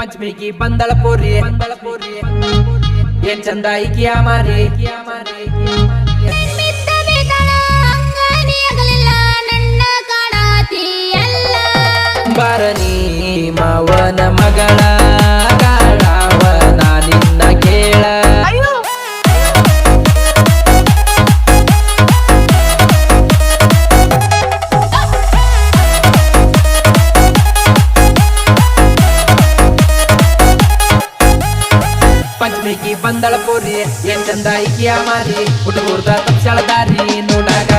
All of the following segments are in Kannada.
ಪಂಚಮಿಗಿ ಬಂದಳ ಪೋರಿ ಬಂದಳ ಪೋರಿ ಏನ್ ಚಂದ ಐಕಿಯ ಮಾರಿ ಈಕಿಯ ನೀ ಮಾವನ ಮಗಳ. ಬಂದಳ ಪೋರಿ ಏನ್ ಚಂದ ಈಕಿಯ ಮಾರಿ ಹುಡುಗೂರ್ದ ತಪ್ಸಳ ದಾರಿ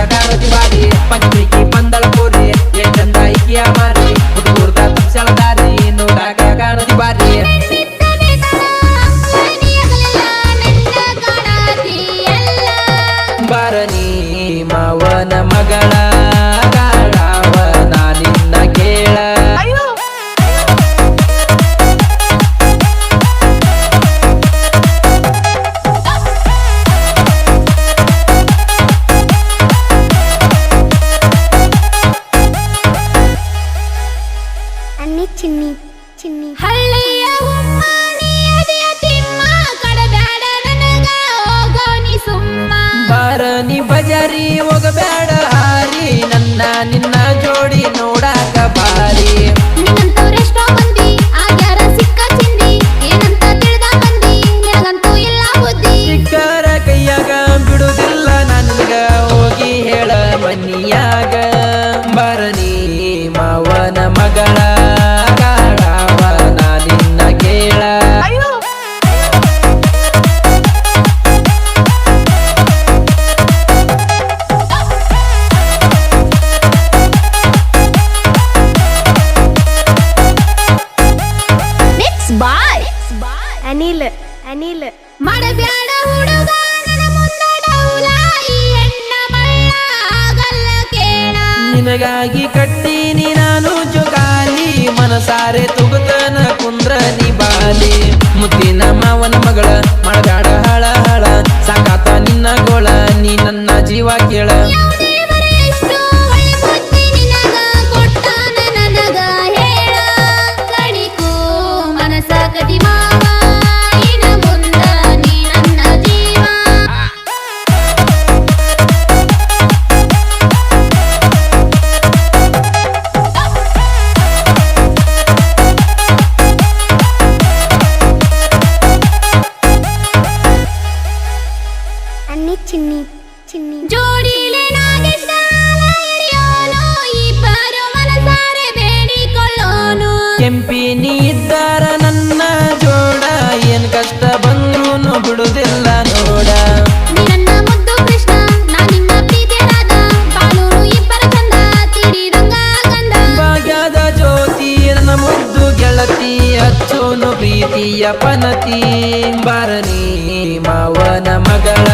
ಕಾಣತಿ ಬಾರಿ. ಪಂಚಮಿಕಿ ಬಂದಳ ಪೋರಿ ಏನ್ ಚಂದ ಈಕಿಯ ಮಾರಿ ಹುಡುಗೂರ್ದ ತಪ್ಸಳ ದಾರಿ ಕಾಣತಿ ಬಾರಿ. ಬಾರನಿ ಮಾವನ ಮಗಳ ಚಿನ್ನಿ ಚಿನ್ನಿ. ಹಳ್ಳಿಯ ಬಾರನಿ ಬಜಾರಿ ಹೋಗಬೇಡ ಹಾರಿ ನನ್ನ ನಿನ್ನ ಜೋಡಿ ನೋಡಾಕ ಬಾರಿ. ಬಿಡುದಿಲ್ಲ ನನ್ಗ ಹೋಗಿ ಹೇಳ ಮನಿಯಾಗ ಬಾರನಿ ಅನಿಲ್ ಅನಿಲ್. ಮಾಡಬ್ಯಾಡ ಹುಡುಗ ನನ್ನ ಮುಂದ ಡೌಲ ಈ ಹೆಣ್ಣ ಮಳ್ಳ ಆಗಲ್ಲ ಕೇಳ. ನಿನಗಾಗಿ ಕಟ್ಟೀನಿ ನಾನು ಜುಗಾಲಿ ಮನಸಾರೆ ತುಗುತನ ಕುಂದ್ರ ನಿ ಇದ್ದಾರ ನನ್ನ ಜೋಡ ಏನ್ ಕಷ್ಟ ಬಂದ್ರೂನು ಬಿಡುದಿಲ್ಲ ನೋಡ. ಭಾಗ್ಯದ ಜ್ಯೋತಿ ನನ್ನ ಮುದ್ದು ಗೆಳತಿ ಅಚ್ಚೋನು ಪ್ರೀತಿಯ ಪನತಿ ಬಾರನಿ ಮಾವನ ಮಗಳ.